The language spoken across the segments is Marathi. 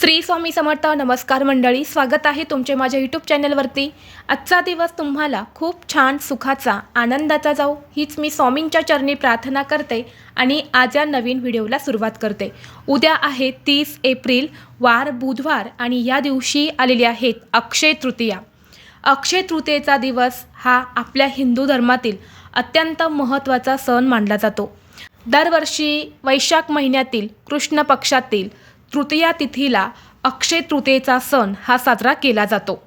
श्री स्वामी समर्थ नमस्कार मंडळी स्वागत आहे तुमचे माझ्या यूट्यूब चॅनलवरती. आजचा दिवस तुम्हाला खूप छान सुखाचा आनंदाचा जाऊ हीच मी स्वामींच्या चरणी प्रार्थना करते आणि आज या नवीन व्हिडिओला सुरुवात करते. उद्या आहे तीस एप्रिल वार बुधवार आणि या दिवशी आलेली आहेत अक्षय तृतीया. अक्षय तृतीयेचा दिवस हा आपल्या हिंदू धर्मातील अत्यंत महत्त्वाचा सण मानला जातो. दरवर्षी वैशाख महिन्यातील कृष्ण पक्षातील तृतीया तिथीला अक्षय तृतीयेचा सण हा साजरा केला जातो.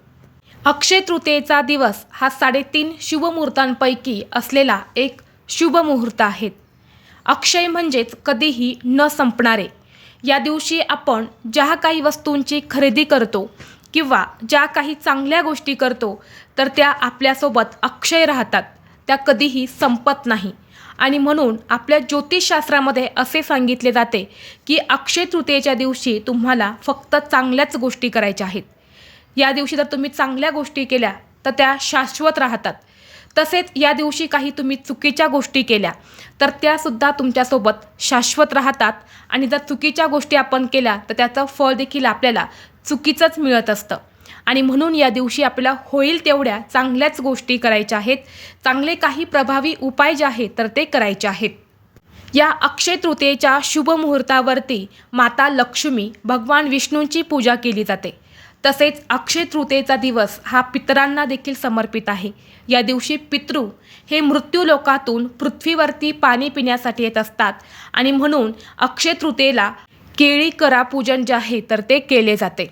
अक्षय तृतीयेचा दिवस हा साडेतीन शुभमुहूर्तांपैकी असलेला एक शुभ मुहूर्त अक्षय म्हणजेच कधीही न संपणारे. या दिवशी आपण ज्या काही वस्तूंची खरेदी करतो किंवा ज्या काही चांगल्या गोष्टी करतो तर त्या आपल्यासोबत अक्षय राहतात. त्या कधीही संपत नाही. आणि म्हणून आपल्या ज्योतिषशास्त्रामध्ये असे सांगितले जाते की अक्षय तृतीयेच्या दिवशी तुम्हाला फक्त चांगल्याच गोष्टी करायच्या आहेत. या दिवशी जर तुम्ही चांगल्या गोष्टी केल्या तर त्या शाश्वत राहतात. तसेच या दिवशी काही तुम्ही चुकीच्या गोष्टी केल्या तर त्यासुद्धा तुमच्यासोबत शाश्वत राहतात आणि जर चुकीच्या गोष्टी आपण केल्या तर त्याचं फळ देखील आपल्याला चुकीचंच मिळत असतं. आणि म्हणून या दिवशी आपल्याला होईल तेवढ्या चांगल्याच गोष्टी करायच्या आहेत. चांगले काही प्रभावी उपाय जे आहेत तर ते करायचे आहेत. या अक्षय तृतीयेच्या शुभ मुहूर्तावरती माता लक्ष्मी भगवान विष्णूंची पूजा केली जाते. तसेच अक्षय तृतीयेचा दिवस हा पितरांना देखील समर्पित आहे. या दिवशी पितृ हे मृत्यू लोकातून पृथ्वीवरती पाणी पिण्यासाठी येत असतात आणि म्हणून अक्षय तृतीयेला केळी करा पूजन जे आहे तर ते केले जाते.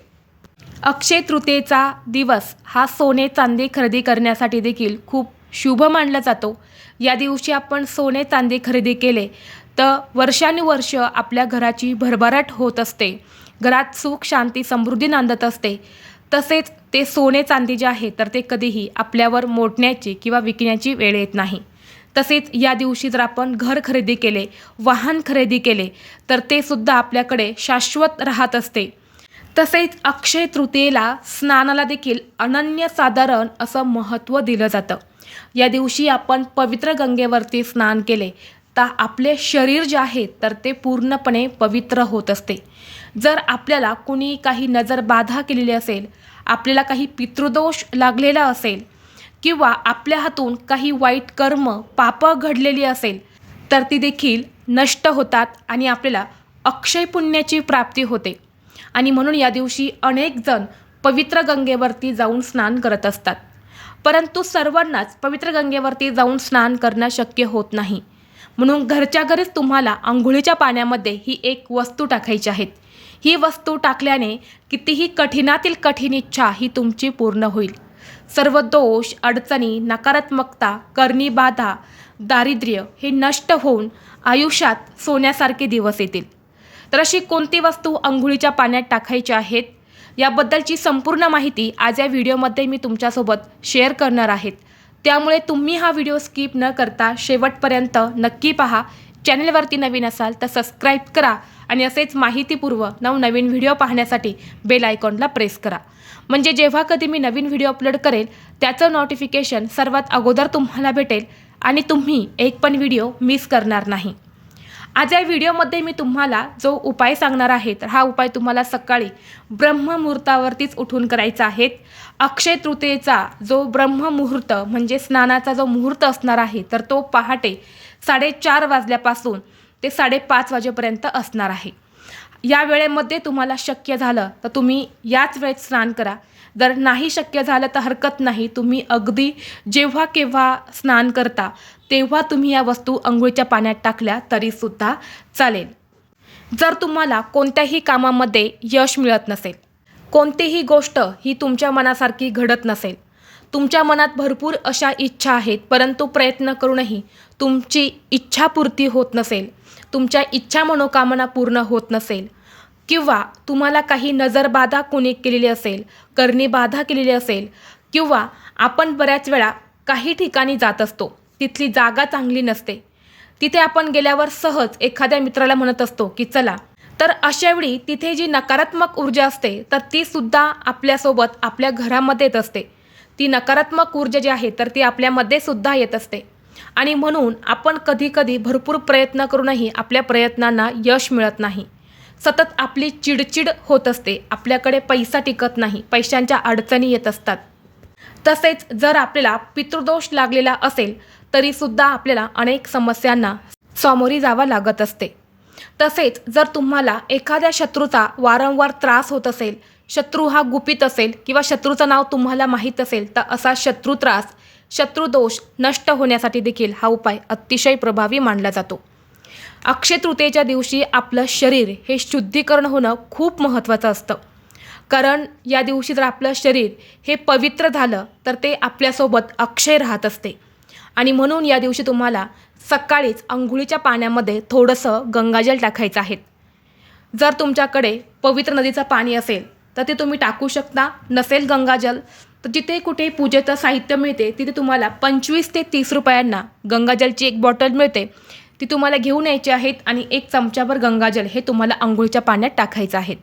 अक्षय तृतीयेचा दिवस हा सोने चांदी खरेदी करण्यासाठी देखील खूप शुभ मानला जातो. या दिवशी आपण सोने चांदी खरेदी केले तर वर्षानुवर्ष आपल्या घराची भरभराट होत असते. घरात सुख शांती समृद्धी नांदत असते. तसेच ते सोने चांदी जे आहे तर ते कधीही आपल्यावर मोडण्याची किंवा विकण्याची वेळ येत नाही. तसेच या दिवशी जर आपण घर खरेदी केले वाहन खरेदी केले तर ते सुद्धा आपल्याकडे शाश्वत राहत असते. तसेच अक्षय तृतीयेला स्नानाला देखील अनन्यसाधारण असं महत्त्व दिलं जातं. या दिवशी आपण पवित्र गंगेवरती स्नान केले तर आपले शरीर जे आहे तर ते पूर्णपणे पवित्र होत असते. जर आपल्याला कुणी काही नजर बाधा केलेली असेल आपल्याला काही पितृदोष लागलेला असेल किंवा आपल्या हातून काही वाईट कर्म पापं घडलेली असेल तर ती देखील नष्ट होतात आणि आपल्याला अक्षय पुण्याची प्राप्ती होते. आणि म्हणून या दिवशी अनेक जण पवित्र गंगेवरती जाऊन स्नान करत असतात. परंतु सर्वांनाच पवित्र गंगेवरती जाऊन स्नान करणं शक्य होत नाही. म्हणून घरच्या घरीच तुम्हाला आंघोळीच्या पाण्यामध्ये ही एक वस्तू टाकायची आहेत. ही वस्तू टाकल्याने कितीही कठीणातील कठीण इच्छा ही तुमची पूर्ण होईल. सर्व दोष अडचणी नकारात्मकता करणी बाधा दारिद्र्य हे नष्ट होऊन आयुष्यात सोन्यासारखे दिवस येतील. तर अशी कोणती वस्तू अंघोळीच्या पाण्यात टाकायची आहेत? याबद्दलची संपूर्ण माहिती आज या व्हिडिओमध्ये मी तुमच्यासोबत शेअर करणार आहेत. त्यामुळे तुम्ही हा व्हिडिओ स्किप न करता शेवटपर्यंत नक्की पहा. चॅनलवरती नवीन असाल तर सबस्क्राईब करा आणि असेच माहितीपूर्व नवनवीन व्हिडिओ पाहण्यासाठी बेल आयकॉनला प्रेस करा. म्हणजे जेव्हा कधी मी नवीन व्हिडिओ अपलोड करेल त्याचं नोटिफिकेशन सर्वात अगोदर तुम्हाला भेटेल आणि तुम्ही एक पण व्हिडिओ मिस करणार नाही. आज या व्हिडिओमध्ये मी तुम्हाला जो उपाय सांगणार आहे तर हा उपाय तुम्हाला सकाळी ब्रह्ममुहूर्तावरतीच उठून करायचा आहे. अक्षय तृतीयेचा जो ब्रह्ममुहूर्त म्हणजे स्नानाचा जो मुहूर्त असणार आहे तर तो पहाटे साडेचार वाजल्यापासून ते साडेपाच वाजेपर्यंत असणार आहे. या वेळेमध्ये तुम्हाला शक्य झालं तर तुम्ही याच वेळेत स्नान करा. जर नाही शक्य झालं तर हरकत नाही. तुम्ही अगदी जेव्हा केव्हा स्नान करता तेव्हा तुम्ही या वस्तू अंघोळीच्या पाण्यात टाकल्या तरीसुद्धा चालेल. जर तुम्हाला कोणत्याही कामामध्ये यश मिळत नसेल कोणतीही गोष्ट ही तुमच्या मनासारखी घडत नसेल तुमच्या मनात भरपूर अशा इच्छा आहेत परंतु प्रयत्न करूनही तुमची इच्छापूर्ती होत नसेल तुमच्या इच्छा मनोकामना पूर्ण होत नसेल किंवा तुम्हाला काही नजरबाधा कोणी केलेली असेल करणी बाधा केलेली असेल किंवा आपण बऱ्याच वेळा काही ठिकाणी जात असतो तिथली जागा चांगली नसते. तिथे आपण गेल्यावर सहज एखाद्या मित्राला म्हणत असतो की चला. तर अशावेळी तिथे जी नकारात्मक ऊर्जा असते तर ती सुद्धा आपल्यासोबत आपल्या घरामध्ये येत असते. ती नकारात्मक ऊर्जा जी आहे तर ती आपल्यामध्ये सुद्धा येत असते. आणि म्हणून आपण कधीकधी भरपूर प्रयत्न करूनही आपल्या प्रयत्नांना यश मिळत नाही. सतत आपली चिडचिड होत असते आपल्याकडे पैसा टिकत नाही पैशांच्या अडचणी येत असतात. तसेच जर आपल्याला पितृदोष लागलेला असेल तरीसुद्धा आपल्याला अनेक समस्यांना सामोरी जावं लागत असते. तसेच जर तुम्हाला एखाद्या शत्रूचा वारंवार त्रास होत असेल शत्रू हा गुपित असेल किंवा शत्रूचं नाव तुम्हाला माहीत असेल तर असा शत्रू त्रास शत्रुदोष नष्ट होण्यासाठी देखील हा उपाय अतिशय प्रभावी मानला जातो. अक्षय तृतीयेच्या दिवशी आपलं शरीर हे शुद्धीकरण होणं खूप महत्त्वाचं असतं. कारण या दिवशी जर आपलं शरीर हे पवित्र झालं तर ते आपल्यासोबत अक्षय राहत असते. आणि म्हणून या दिवशी तुम्हाला सकाळीच अंघोळीच्या पाण्यामध्ये थोडंसं गंगाजल टाकायचं आहे. जर तुमच्याकडे पवित्र नदीचं पाणी असेल तर ते तुम्ही टाकू शकता. नसेल गंगाजल तर जिथे कुठे पूजेचं साहित्य मिळते तिथे तुम्हाला पंचवीस ते तीस रुपयांना गंगाजलची एक बॉटल मिळते. ती तुम्हाला घेऊन यायची आहेत आणि एक चमचाभर गंगाजल हे तुम्हाला आंघोळीच्या पाण्यात टाकायचं आहे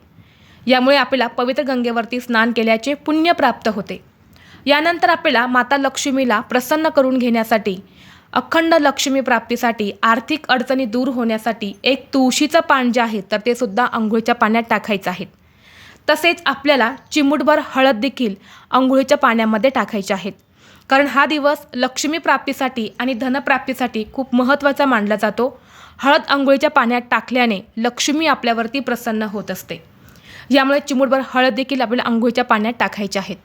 यामुळे आपल्याला पवित्र गंगेवरती स्नान केल्याचे पुण्य प्राप्त होते. यानंतर आपल्याला माता लक्ष्मीला प्रसन्न करून घेण्यासाठी अखंड लक्ष्मी प्राप्तीसाठी आर्थिक अडचणी दूर होण्यासाठी एक तुळशीचं पान जे आहे तर ते सुद्धा आंघोळीच्या पाण्यात टाकायचं आहे. तसेच आपल्याला चिमूटभर हळद देखील आंघोळीच्या पाण्यामध्ये टाकायचे आहेत. कारण हा दिवस लक्ष्मी प्राप्तीसाठी आणि धनप्राप्तीसाठी खूप महत्त्वाचा मानला जातो. हळद आंघोळीच्या पाण्यात टाकल्याने लक्ष्मी आपल्यावरती प्रसन्न होत असते. यामुळे चिमूटभर हळद देखील आपल्याला आंघोळीच्या पाण्यात टाकायचे आहेत.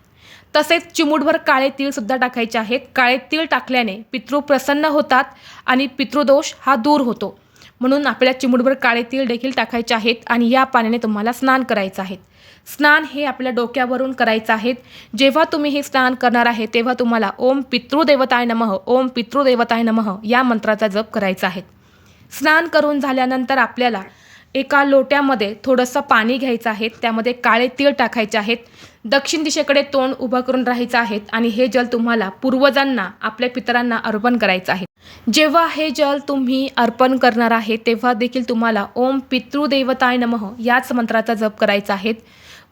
तसेच चिमूटभर काळे तीळसुद्धा टाकायचे आहेत. काळे तीळ टाकल्याने पितृ प्रसन्न होतात आणि पितृदोष हा दूर होतो. म्हणून आपल्याला चिमूटभर काळे तीळ देखील टाकायचे आहेत आणि या पाण्याने तुम्हाला स्नान करायचं आहे. स्नान हे आपल्या डोक्यावरून करायचं आहे. जेव्हा तुम्ही हे स्नान करणार आहे तेव्हा तुम्हाला ओम पितृदेवताय नमः ओम पितृदेवताय नमः या मंत्राचा जप करायचा आहे. स्नान करून झाल्यानंतर आपल्याला एका लोट्यामध्ये थोडंसं पाणी घ्यायचं आहे. त्यामध्ये काळे तीळ टाकायचे आहेत. दक्षिण दिशेकडे तोंड उभं करून राहायचं आहे आणि हे जल तुम्हाला पूर्वजांना आपल्या पितरांना अर्पण करायचं आहे. जेव्हा हे जल तुम्ही अर्पण करणार आहे तेव्हा देखील तुम्हाला ओम पितृदेवताय नमः याच मंत्राचा जप करायचा आहे.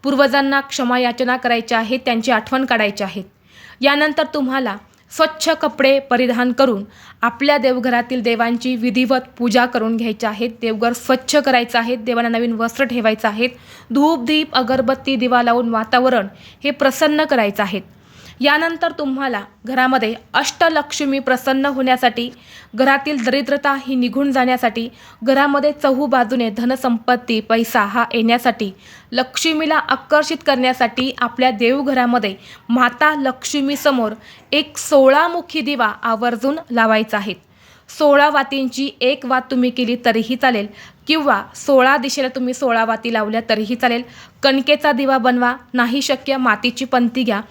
पूर्वजांना क्षमा याचना करायच्या आहेत त्यांची आठवण काढायची आहेत यानंतर तुम्हाला स्वच्छ कपडे परिधान करून आपल्या देवघरातील देवांची विधिवत पूजा करून घ्यायची आहेत देवघर स्वच्छ करायचं आहे देवांना नवीन वस्त्र ठेवायचं आहेत धूप दीप अगरबत्ती दिवा लावून वातावरण हे प्रसन्न करायचं आहेत यानंतर तुम्हाला घरामध्ये अष्टलक्ष्मी प्रसन्न होण्यासाठी घरातील दरिद्रता ही निघून जाण्यासाठी घरामध्ये चहू बाजूने धनसंपत्ती पैसा हा येण्यासाठी लक्ष्मीला आकर्षित करण्यासाठी आपल्या देवघरामध्ये माता लक्ष्मीसमोर एक सोळामुखी दिवा आवर्जून लावायचा आहे. सोळा वातींची एक वात तुम्ही केली तरीही चालेल किंवा सोळा दिशेला तुम्ही सोळा वाती लावल्या तरीही चालेल. कणकेचा दिवा बनवा नाही शक्य मातीची पंती घ्या.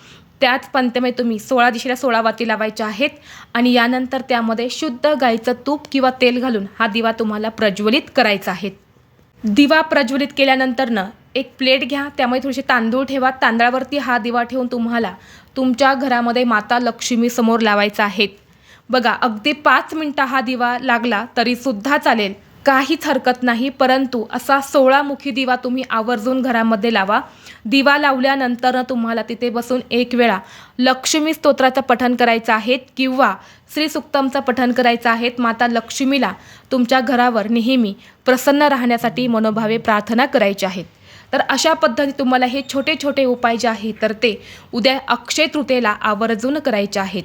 त्याच पंथेमध्ये तुम्ही सोळा दिशेला सोळा वाती लावायच्या आहेत. आणि यानंतर त्यामध्ये शुद्ध गाईचं तूप किंवा तेल घालून हा दिवा तुम्हाला प्रज्वलित करायचा आहे. दिवा प्रज्वलित केल्यानंतरनं एक प्लेट घ्या त्यामध्ये थोडेसे तांदूळ ठेवा तांदळावरती हा दिवा ठेवून तुम्हाला तुमच्या घरामध्ये माता लक्ष्मी समोर लावायचा आहे. बघा अगदी पाच मिनटं हा दिवा लागला तरीसुद्धा चालेल. काहीच हरकत नाही. परंतु असा सोळामुखी दिवा तुम्ही आवर्जून घरामध्ये लावा. दिवा लावल्यानंतर तुम्हाला तिथे बसून एक वेळा लक्ष्मी स्तोत्राचं पठण करायचं आहे किंवा श्री सुक्तमचं पठण करायचं आहे. माता लक्ष्मीला तुमच्या घरावर नेहमी प्रसन्न राहण्यासाठी मनोभावे प्रार्थना करायची आहेत तर अशा पद्धती तुम्हाला हे छोटे छोटे उपाय जे आहेत तर ते उद्या अक्षय तृतीयेला आवर्जून करायचे आहेत.